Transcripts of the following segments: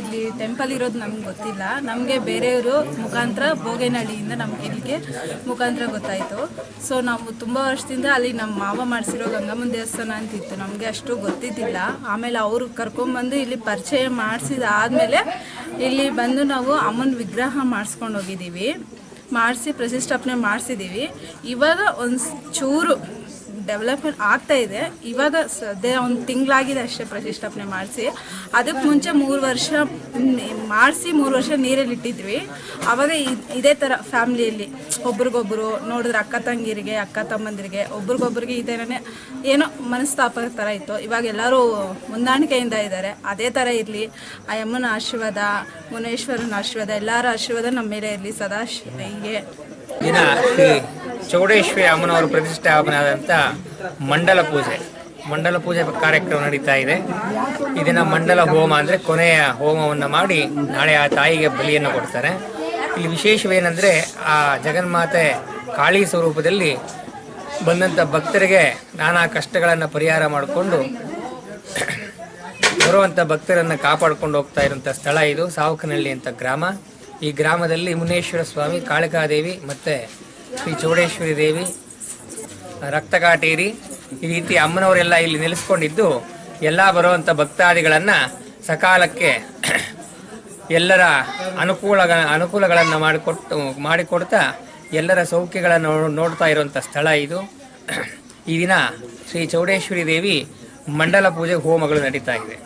ಇಲ್ಲಿ ಟೆಂಪಲ್ ಇರೋದು ನಮ್ಗೆ ಗೊತ್ತಿಲ್ಲ. ನಮಗೆ ಬೇರೆಯವರು ಮುಖಾಂತರ ಬೋಗೇನಹಳ್ಳಿಯಿಂದ ನಮ್ಗೆ ಇಲ್ಲಿಗೆ ಮುಖಾಂತರ ಗೊತ್ತಾಯಿತು. ಸೊ ನಾವು ತುಂಬ ವರ್ಷದಿಂದ ಅಲ್ಲಿ ನಮ್ಮ ಮಾವ ಮಾಡಿಸಿರೋ ಗಂಗಮ್ಮನ ದೇವಸ್ಥಾನ ಅಂತಿತ್ತು. ನಮಗೆ ಅಷ್ಟು ಗೊತ್ತಿದ್ದಿಲ್ಲ. ಆಮೇಲೆ ಅವರು ಕರ್ಕೊಂಬಂದು ಇಲ್ಲಿ ಪರಿಚಯ ಮಾಡಿಸಿದಾದ್ಮೇಲೆ ಇಲ್ಲಿ ಬಂದು ನಾವು ಅಮ್ಮನ ವಿಗ್ರಹ ಮಾಡಿಸ್ಕೊಂಡು ಹೋಗಿದ್ದೀವಿ. ಮಾಡಿಸಿ ಪ್ರತಿಷ್ಠಾಪನೆ ಮಾಡಿಸಿದ್ದೀವಿ. ಇವಾಗ ಒಂದು ಚೂರು ಡೆವಲಪ್ಮೆಂಟ್ ಆಗ್ತಾ ಇದೆ. ಇವಾಗ ಸದ್ಯ ಒಂದು ತಿಂಗಳಾಗಿದೆ ಅಷ್ಟೇ ಪ್ರತಿಷ್ಠಾಪನೆ ಮಾಡಿಸಿ. ಅದಕ್ಕೆ ಮುಂಚೆ ಮೂರು ವರ್ಷ ಮಾಡಿಸಿ ಮೂರು ವರ್ಷ ನೀರಲ್ಲಿ ಇಟ್ಟಿದ್ವಿ. ಆವಾಗ ಇದ್- ಥರ ಫ್ಯಾಮ್ಲಿಯಲ್ಲಿ ಒಬ್ರಿಗೊಬ್ರು ನೋಡಿದ್ರೆ ಅಕ್ಕ ತಂಗಿರಿಗೆ, ಅಕ್ಕ ತಮ್ಮಂದಿರಿಗೆ, ಒಬ್ರಿಗೊಬ್ರಿಗೆ ಥರನೇ ಏನೋ ಮನಸ್ತಾಪ ಥರ ಇತ್ತು. ಇವಾಗ ಎಲ್ಲರೂ ಹೊಂದಾಣಿಕೆಯಿಂದ ಇದ್ದಾರೆ. ಅದೇ ಥರ ಇರಲಿ. ಆ ಯಮ್ಮನ ಆಶೀರ್ವಾದ, ಮುನೇಶ್ವರನ ಆಶೀರ್ವಾದ, ಎಲ್ಲರ ಆಶೀರ್ವಾದ ನಮ್ಮ ಮೇಲೆ ಇರಲಿ ಸದಾ ಹೀಗೆ ಚೌಡೇಶ್ವರಿ ಅಮ್ಮನವರು ಪ್ರತಿಷ್ಠಾಪನೆ ಆದಂಥ ಮಂಡಲ ಪೂಜೆ. ಮಂಡಲ ಪೂಜೆ ಕಾರ್ಯಕ್ರಮ ನಡೀತಾ ಇದೆ. ಇದನ್ನು ಮಂಡಲ ಹೋಮ ಅಂದರೆ ಕೊನೆಯ ಹೋಮವನ್ನು ಮಾಡಿ ನಾಳೆ ಆ ತಾಯಿಗೆ ಬಲಿಯನ್ನು ಕೊಡ್ತಾರೆ. ಇಲ್ಲಿ ವಿಶೇಷವೇನೆಂದರೆ ಆ ಜಗನ್ಮಾತೆ ಕಾಳಿ ಸ್ವರೂಪದಲ್ಲಿ ಬಂದಂಥ ಭಕ್ತರಿಗೆ ನಾನಾ ಕಷ್ಟಗಳನ್ನು ಪರಿಹಾರ ಮಾಡಿಕೊಂಡು ಬರುವಂಥ ಭಕ್ತರನ್ನು ಕಾಪಾಡಿಕೊಂಡು ಹೋಗ್ತಾ ಇರುವಂಥ ಸ್ಥಳ ಇದು. ಸಾವುಕನಹಳ್ಳಿ ಅಂತ ಗ್ರಾಮ. ಈ ಗ್ರಾಮದಲ್ಲಿ ಮುನೇಶ್ವರ ಸ್ವಾಮಿ, ಕಾಳಿಕಾದೇವಿ ಮತ್ತು ಶ್ರೀ ಚೌಡೇಶ್ವರಿ ದೇವಿ ರಕ್ತಕಾಟೇರಿ ಈ ರೀತಿ ಅಮ್ಮನವರೆಲ್ಲ ಇಲ್ಲಿ ನೆಲೆಸ್ಕೊಂಡಿದ್ದು ಎಲ್ಲ ಬರುವಂಥ ಭಕ್ತಾದಿಗಳನ್ನು ಸಕಾಲಕ್ಕೆ ಎಲ್ಲರ ಅನುಕೂಲ ಅನುಕೂಲಗಳನ್ನು ಮಾಡಿಕೊಟ್ಟು ಮಾಡಿಕೊಡ್ತಾ ಎಲ್ಲರ ಸೌಖ್ಯಗಳನ್ನು ನೋ- ನೋಡ್ತಾ ಇರುವಂಥ ಸ್ಥಳ ಇದು. ಈ ದಿನ ಶ್ರೀ ಚೌಡೇಶ್ವರಿ ದೇವಿ ಮಂಡಲ ಪೂಜೆ ಹೋಮಗಳು ನಡೀತಾ ಇದೆ.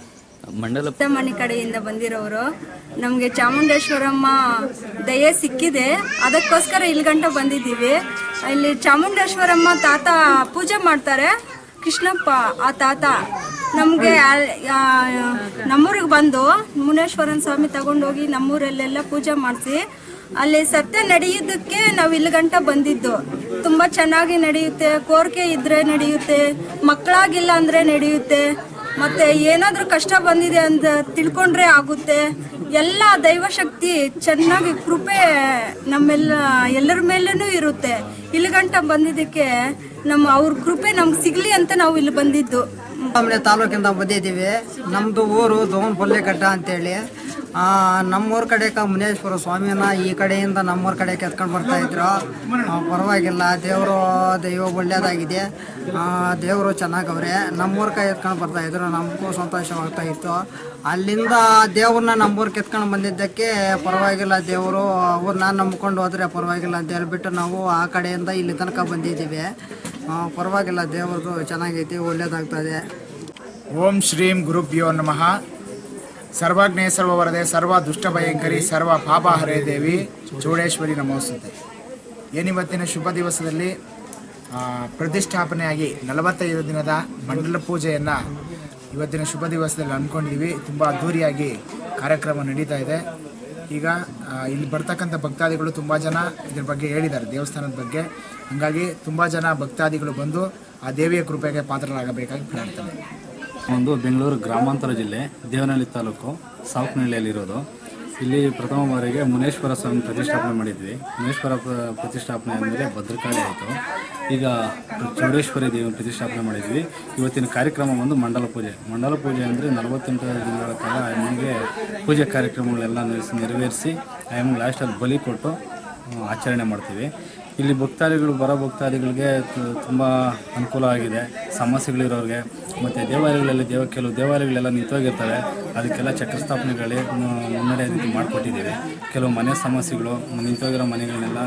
ಮಂಡಲ ಮನೆ ಕಡೆಯಿಂದ ಬಂದಿರೋರು ನಮಗೆ ಚಾಮುಂಡೇಶ್ವರಮ್ಮ ದಯೆ ಸಿಕ್ಕಿದೆ. ಅದಕ್ಕೋಸ್ಕರ ಇಲ್ಲಿ ಗಂಟ ಬಂದಿದ್ದೀವಿ. ಇಲ್ಲಿ ಚಾಮುಂಡೇಶ್ವರಮ್ಮ ತಾತ ಪೂಜೆ ಮಾಡ್ತಾರೆ. ಕೃಷ್ಣಪ್ಪ, ಆ ತಾತ ನಮಗೆ ನಮ್ಮೂರಿಗೆ ಬಂದು ಮುನೇಶ್ವರನ ಸ್ವಾಮಿ ತಗೊಂಡೋಗಿ ನಮ್ಮೂರಲ್ಲೆಲ್ಲ ಪೂಜೆ ಮಾಡಿಸಿ. ಅಲ್ಲಿ ಸತ್ಯ ನಡೆಯೋದಕ್ಕೆ ನಾವು ಇಲ್ಲಿ ಗಂಟ ಬಂದಿದ್ದು. ತುಂಬ ಚೆನ್ನಾಗಿ ನಡೆಯುತ್ತೆ. ಕೋರಿಕೆ ಇದ್ರೆ ನಡೆಯುತ್ತೆ. ಮಕ್ಕಳಾಗಿಲ್ಲ ಅಂದರೆ ನಡೆಯುತ್ತೆ. ಮತ್ತೆ ಏನಾದ್ರೂ ಕಷ್ಟ ಬಂದಿದೆ ಅಂತ ತಿಳ್ಕೊಂಡ್ರೆ ಆಗುತ್ತೆ. ಎಲ್ಲ ದೈವಶಕ್ತಿ ಚೆನ್ನಾಗಿ ಕೃಪೆ ನಮ್ಮೆಲ್ಲ, ಎಲ್ಲರ ಮೇಲೂ ಇರುತ್ತೆ. ಇಲ್ಲಿ ಗಂಟ ಬಂದಿದ್ದಕ್ಕೆ ನಮ್ಮ ಅವ್ರ ಕೃಪೆ ನಮ್ಗೆ ಸಿಗ್ಲಿ ಅಂತ ನಾವು ಇಲ್ಲಿ ಬಂದಿದ್ದು. ಆಮೇಲೆ ತಾಲೂಕಿಂದ ಬಂದಿದ್ದೀವಿ. ನಮ್ಮದು ಊರು ದೋನ್ ಪೊಲ್ಲೆಕಟ್ಟ ಅಂತೇಳಿ ನಮ್ಮೂರ ಕಡೆ ಮುನೇಶ್ವರ ಸ್ವಾಮಿನ ಈ ಕಡೆಯಿಂದ ನಮ್ಮೂರ ಕಡೆ ಕೆತ್ಕೊಂಡು ಬರ್ತಾ ಇದ್ರು. ಪರವಾಗಿಲ್ಲ, ದೇವರು, ದೈವ ಒಳ್ಳೆಯದಾಗಿದೆ ದೇವರು ಚೆನ್ನಾಗವ್ರೆ. ನಮ್ಮೂರ ಕೈ ಎತ್ಕೊಂಡು ಬರ್ತಾ ಇದ್ರು. ನಮಗೂ ಸಂತೋಷವಾಗ್ತಾ ಇತ್ತು. ಅಲ್ಲಿಂದ ದೇವ್ರನ್ನ ನಮ್ಮೂರ್ಗೆ ಎತ್ಕೊಂಡು ಬಂದಿದ್ದಕ್ಕೆ ಪರವಾಗಿಲ್ಲ, ದೇವರು ಅವ್ರನ್ನ ನಂಬ್ಕೊಂಡು ಹೋದ್ರೆ ಪರವಾಗಿಲ್ಲ ಅಂತ ಹೇಳ್ಬಿಟ್ಟು ನಾವು ಆ ಕಡೆಯಿಂದ ಇಲ್ಲಿ ತನಕ ಬಂದಿದ್ದೀವಿ. ಪರವಾಗಿಲ್ಲ, ದೇವ್ರದ್ದು ಚೆನ್ನಾಗೈತಿ, ಒಳ್ಳೇದಾಗ್ತದೆ. ಓಂ ಶ್ರೀಂ ಗುರುಭ್ಯೋ ನಮಃ. ಸರ್ವಜ್ಞೇ ಸರ್ವವರದೆ ಸರ್ವ ದುಷ್ಟ ಭಯಂಕರಿ ಸರ್ವ ಪಾಪಹರೇ ದೇವಿ ಚೌಡೇಶ್ವರಿ ನಮೋಸ್ತುತೆ. ಏನಿವತ್ತಿನ ಶುಭ ದಿವಸದಲ್ಲಿ ಪ್ರತಿಷ್ಠಾಪನೆಯಾಗಿ ನಲವತ್ತೈದು ದಿನದ ಮಂಡಲ ಪೂಜೆಯನ್ನು ಇವತ್ತಿನ ಶುಭ ದಿವಸದಲ್ಲಿ ಅಂದ್ಕೊಂಡಿದ್ದೀವಿ ತುಂಬ ಅದ್ಧೂರಿಯಾಗಿ ಕಾರ್ಯಕ್ರಮ ನಡೀತಾ ಇದೆ. ಈಗ ಇಲ್ಲಿ ಬರ್ತಕ್ಕಂಥ ಭಕ್ತಾದಿಗಳು ತುಂಬ ಜನ ಇದ್ರ ಬಗ್ಗೆ ಹೇಳಿದ್ದಾರೆ, ದೇವಸ್ಥಾನದ ಬಗ್ಗೆ. ಹಾಗಾಗಿ ತುಂಬ ಜನ ಭಕ್ತಾದಿಗಳು ಬಂದು ಆ ದೇವಿಯ ಕೃಪೆಗೆ ಪಾತ್ರರಾಗಬೇಕಾಗಿ ಪ್ರಾರ್ಥನೆ. ಒಂದು ಬೆಂಗಳೂರು ಗ್ರಾಮಾಂತರ ಜಿಲ್ಲೆ ದೇವನಹಳ್ಳಿ ತಾಲೂಕು ಸಾವಕನಹಳ್ಳಿಯಲ್ಲಿರೋದು ಇಲ್ಲಿ ಪ್ರಥಮ ಬಾರಿಗೆ ಮುನೇಶ್ವರ ಸ್ವಾಮಿ ಪ್ರತಿಷ್ಠಾಪನೆ ಮಾಡಿದ್ವಿ. ಮುನೇಶ್ವರ ಪ್ರತಿಷ್ಠಾಪನೆ ಆದಮೇಲೆ ಭದ್ರಕಾಳಿ ಆಯಿತು. ಈಗ ಚೌಡೇಶ್ವರಿ ದೇವಿ ಪ್ರತಿಷ್ಠಾಪನೆ ಮಾಡಿದ್ವಿ. ಇವತ್ತಿನ ಕಾರ್ಯಕ್ರಮ ಒಂದು ಮಂಡಲ ಪೂಜೆ. ಮಂಡಲ ಪೂಜೆ ಅಂದರೆ ನಲವತ್ತೆಂಟು ದಿನಗಳ ಕಾಲ ಅಮ್ಮನಿಗೆ ಪೂಜೆ ಕಾರ್ಯಕ್ರಮಗಳೆಲ್ಲ ನೆರವೇರಿಸಿ ಅಮ್ಮನಿಗೆ ಲಾಸ್ಟಲ್ಲಿ ಬಲಿ ಕೊಟ್ಟು ಆಚರಣೆ ಮಾಡ್ತೀವಿ. ಇಲ್ಲಿ ಭಕ್ತಾದಿಗಳು, ಬರೋ ಭಕ್ತಾದಿಗಳಿಗೆ ತುಂಬ ಅನುಕೂಲ ಆಗಿದೆ. ಸಮಸ್ಯೆಗಳಿರೋರಿಗೆ ಮತ್ತು ದೇವಾಲಯಗಳಲ್ಲಿ ದೇವ, ಕೆಲವು ದೇವಾಲಯಗಳೆಲ್ಲ ನಿಂತೋಗಿರ್ತವೆ. ಅದಕ್ಕೆಲ್ಲ ಚಕ್ರಸ್ಥಾಪನೆಗಳೇ ಮುನ್ನಡೆ ರೀತಿ ಮಾಡಿಕೊಟ್ಟಿದ್ದೀವಿ. ಕೆಲವು ಮನೆ ಸಮಸ್ಯೆಗಳು, ನಿಂತೋಗಿರೋ ಮನೆಗಳನ್ನೆಲ್ಲ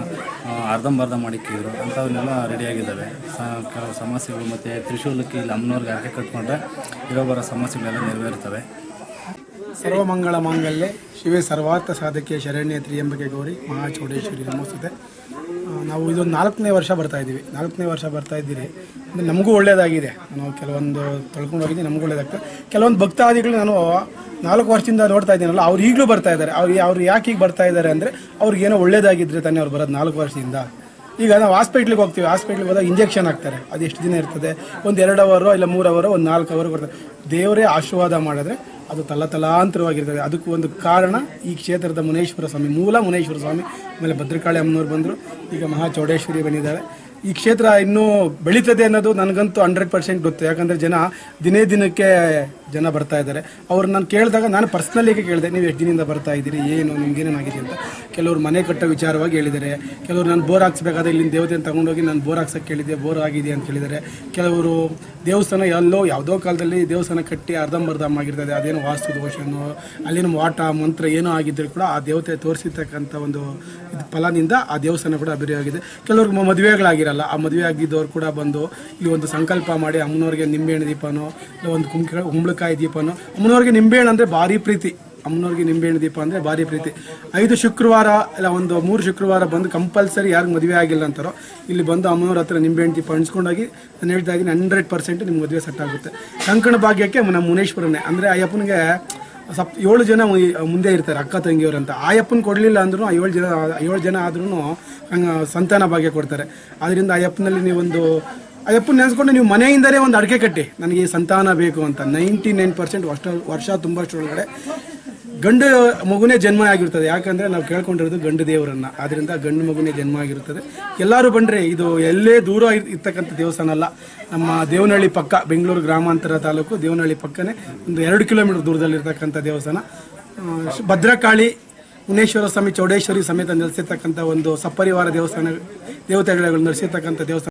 ಅರ್ಧಂಬರ್ಧ ಮಾಡಿಕ್ಕಿದ್ರು ಅಂಥವನ್ನೆಲ್ಲ ರೆಡಿಯಾಗಿದ್ದಾವೆ ಸ, ಕೆಲವು ಸಮಸ್ಯೆಗಳು ಮತ್ತು ತ್ರಿಶೂಲಕ್ಕೆ ಇಲ್ಲಿ ಅಮ್ಮನವ್ರಿಗೆ ಅರ್ಕೆ ಕಟ್ಕೊಂಡ್ರೆ ಇರೋ ಬರೋ ಸಮಸ್ಯೆಗಳೆಲ್ಲ ನೆರವೇರ್ತವೆ. ಸರ್ವಮಂಗಳ ಮಾಂಗಲ್ಯ, ಶಿವೇ ಸರ್ವಾರ್ಥ ಸಾಧಕಿಯ ಶರಣ್ಯ ತ್ರಿಯಂಬಕೆ ಗೌರಿ ಮಹಾಚೌಡೇಶ್ವರಿ ನಮಸ್ತೆ ನಾವು ಇದು ನಾಲ್ಕನೇ ವರ್ಷ ಬರ್ತಾ ಇದ್ದೀವಿ. ನಾಲ್ಕನೇ ವರ್ಷ ಬರ್ತಾ ಇದ್ದೀರಿ. ಅಂದರೆ ನಮಗೂ ಒಳ್ಳೆಯದಾಗಿದೆ ನಾವು ಕೆಲವೊಂದು ತೊಳ್ಕೊಂಡು ಹೋಗಿದ್ದೀವಿ, ನಮಗೂ ಒಳ್ಳೇದಾಗ್ತದೆ ಕೆಲವೊಂದು ಭಕ್ತಾದಿಗಳು ನಾನು ನಾಲ್ಕು ವರ್ಷದಿಂದ ನೋಡ್ತಾ ಇದ್ದೀನಲ್ಲ, ಅವ್ರು ಈಗಲೂ ಬರ್ತಾ ಇದ್ದಾರೆ. ಅವ್ರು ಅವ್ರು ಯಾಕೆ ಈಗ ಬರ್ತಾ ಇದ್ದಾರೆ ಅಂದರೆ ಅವ್ರಿಗೇನೋ ಒಳ್ಳೇದಾಗಿದ್ರೆ ತಾನೇ ಅವ್ರು ಬರೋದು ನಾಲ್ಕು ವರ್ಷದಿಂದ. ಈಗ ನಾವು ಹಾಸ್ಪಿಟ್ಲಿಗೆ ಹೋಗ್ತೀವಿ. ಹಾಸ್ಪಿಟ್ಲಿಗೆ ಹೋದಾಗ ಇಂಜೆಕ್ಷನ್ ಹಾಕ್ತಾರೆ. ಅದು ಎಷ್ಟು ದಿನ ಇರ್ತದೆ? ಒಂದು ಎರಡು ಅವರು ಇಲ್ಲ ಮೂರು ಅವರು ಒಂದು ನಾಲ್ಕು ಅವರು ಬರ್ತಾರೆ. ದೇವರೇ ಆಶೀರ್ವಾದ ಮಾಡಿದ್ರೆ ಅದು ತಲತಲಾಂತರವಾಗಿರ್ತದೆ ಅದಕ್ಕೂ ಒಂದು ಕಾರಣ ಈ ಕ್ಷೇತ್ರದ ಮುನೇಶ್ವರ ಸ್ವಾಮಿ, ಮೂಲ ಮುನೇಶ್ವರ ಸ್ವಾಮಿ. ಆಮೇಲೆ ಭದ್ರಕಾಳಿ ಅಮ್ಮನವ್ರು ಬಂದರು. ಈಗ ಮಹಾ ಬಂದಿದ್ದಾರೆ. ಈ ಕ್ಷೇತ್ರ ಇನ್ನೂ ಬೆಳೀತದೆ ಅನ್ನೋದು ನನಗಂತೂ ಹಂಡ್ರೆಡ್ ಪರ್ಸೆಂಟ್ ಗೊತ್ತು. ಯಾಕಂದರೆ ಜನ ದಿನೇ ದಿನಕ್ಕೆ ಜನ ಬರ್ತಾ ಇದ್ದಾರೆ. ಅವ್ರು ನಾನು ಕೇಳಿದಾಗ ನಾನು ಪರ್ಸ್ನಲಿ ಕೇಳಿದೆ, ನೀವು ಎಷ್ಟು ದಿನದಿಂದ ಬರ್ತಾ ಇದ್ದೀರಿ? ಏನು? ನಿಮ್ಗೆ ಏನೇನಾಗಿದೆ ಅಂತ? ಕೆಲವರು ಮನೆ ಕಟ್ಟೋ ವಿಚಾರವಾಗಿ ಹೇಳಿದ್ದಾರೆ. ಕೆಲವರು ನಾನು ಬೋರ್ ಹಾಕ್ಸ್ಬೇಕಾದ್ರೆ ಇಲ್ಲಿನ ದೇವತೆಯನ್ನು ತಗೊಂಡೋಗಿ ನಾನು ಬೋರ್ ಹಾಕ್ಸೋಕ್ಕೆ ಕೇಳಿದ್ದೆ, ಬೋರ್ ಆಗಿದೆ ಅಂತ ಹೇಳಿದ್ದಾರೆ. ಕೆಲವರು ದೇವಸ್ಥಾನ ಎಲ್ಲೋ ಯಾವುದೋ ಕಾಲದಲ್ಲಿ ದೇವಸ್ಥಾನ ಕಟ್ಟಿ ಅರ್ಧಂಬರ್ಧಮ್ ಆಗಿರ್ತದೆ. ಅದೇನೋ ವಾಸ್ತು ದೋಷನೋ, ಅಲ್ಲಿನ ವಾಟ, ಮಂತ್ರ ಏನೋ ಆಗಿದ್ದರೂ ಕೂಡ ಆ ದೇವತೆ ತೋರಿಸಿರ್ತಕ್ಕಂಥ ಒಂದು ಫಲದಿಂದ ಆ ದೇವಸ್ಥಾನ ಕೂಡ ಅಭಿವೃದ್ಧಿಯಾಗಿದೆ ಕೆಲವ್ರಿಗೆ ಮದುವೆಗಳಾಗಿರಲ್ಲ. ಆ ಮದುವೆ ಆಗಿದ್ದವ್ರು ಕೂಡ ಬಂದು ಈ ಒಂದು ಸಂಕಲ್ಪ ಮಾಡಿ ಅಮ್ಮನವ್ರಿಗೆ ನಿಂಬೆಹಣ್ಣು ದೀಪನೋ, ಇಲ್ಲ ಒಂದು ಕುಂಕ ಕುಂಬಳಕಾಯಿ ದೀಪನೋ, ಅಮ್ಮನವ್ರಿಗೆ ನಿಂಬೆಹಣ್ಣು ಅಂದರೆ ಭಾರಿ ಪ್ರೀತಿ. ಅಮ್ಮನವ್ರಿಗೆ ನಿಂಬೆಹಣ್ಣು ದೀಪ ಅಂದರೆ ಭಾರಿ ಪ್ರೀತಿ. ಐದು ಶುಕ್ರವಾರ, ಇಲ್ಲ ಒಂದು ಮೂರು ಶುಕ್ರವಾರ ಬಂದು ಕಂಪಲ್ಸರಿ ಯಾರಿಗೆ ಮದುವೆ ಆಗಿಲ್ಲ ಅಂತಾರೋ, ಇಲ್ಲಿ ಬಂದು ಅಮ್ಮನವ್ರ ಹತ್ರ ನಿಂಬೆಹಣ್ಣು ದೀಪ ಹಂಚ್ಕೊಂಡೋಗಿ ನಾನು ಹೇಳ್ತಾ ಇದ್ದೀನಿ, ಹಂಡ್ರೆಡ್ ಪರ್ಸೆಂಟ್ ನಿಮ್ಮ ಮದುವೆ ಸೆಟ್ ಆಗುತ್ತೆ. ಕಂಕಣ ಭಾಗ್ಯಕ್ಕೆ ನಮ್ಮ ಮುನೇಶ್ವರನೇ. ಅಂದರೆ ಅಯ್ಯಪ್ಪನಿಗೆ ಸಪ್ ಏಳು ಜನ ಮುಂದೆ ಇರ್ತಾರೆ, ಅಕ್ಕ ತಂಗಿಯವರು ಅಂತ. ಆಯಪ್ಪನ ಕೊಡಲಿಲ್ಲ ಅಂದ್ರೂ ಆ ಏಳು ಜನ ಏಳು ಜನ ಆದ್ರೂ ಸಂತಾನ ಭಾಗ್ಯ ಕೊಡ್ತಾರೆ. ಆದ್ದರಿಂದ ಅಯ್ಯಪ್ಪನಲ್ಲಿ ನೀವೊಂದು ಅಯ್ಯಪ್ಪನ ನೆನೆಸ್ಕೊಂಡು ನೀವು ಮನೆಯಿಂದಲೇ ಒಂದು ಅಡಿಕೆ ಕಟ್ಟಿ. ನನಗೆ ಸಂತಾನ ಬೇಕು ಅಂತ. ನೈಂಟಿ ನೈನ್ ಪರ್ಸೆಂಟ್ ವರ್ಷ ವರ್ಷ ತುಂಬಷ್ಟರೊಳಗಡೆ ಗಂಡು ಮಗುನೇ ಜನ್ಮ ಆಗಿರ್ತದೆ. ಯಾಕಂದರೆ ನಾವು ಕೇಳ್ಕೊಂಡಿರೋದು ಗಂಡು ದೇವರನ್ನ. ಆದ್ದರಿಂದ ಗಂಡು ಮಗುನೇ ಜನ್ಮ ಆಗಿರುತ್ತದೆ ಎಲ್ಲರೂ ಬಂದರೆ ಇದು ಎಲ್ಲೇ ದೂರ ಇರ್- ಇರ್ತಕ್ಕಂಥ ದೇವಸ್ಥಾನ ಅಲ್ಲ. ನಮ್ಮ ದೇವನಹಳ್ಳಿ ಪಕ್ಕ, ಬೆಂಗಳೂರು ಗ್ರಾಮಾಂತರ ತಾಲೂಕು ದೇವನಹಳ್ಳಿ ಪಕ್ಕನೇ ಒಂದು ಎರಡು ಕಿಲೋಮೀಟರ್ ದೂರದಲ್ಲಿರ್ತಕ್ಕಂಥ ದೇವಸ್ಥಾನ. ಭದ್ರಕಾಳಿ ಮುನೇಶ್ವರ ಸ್ವಾಮಿ ಚೌಡೇಶ್ವರಿ ಸಮೇತ ನೆಲೆಸಿರ್ತಕ್ಕಂಥ ಒಂದು ಸಪರಿವಾರ ದೇವಸ್ಥಾನ, ದೇವತೆಗಳು ನಡೆಸಿರ್ತಕ್ಕಂಥ ದೇವಸ್ಥಾನ.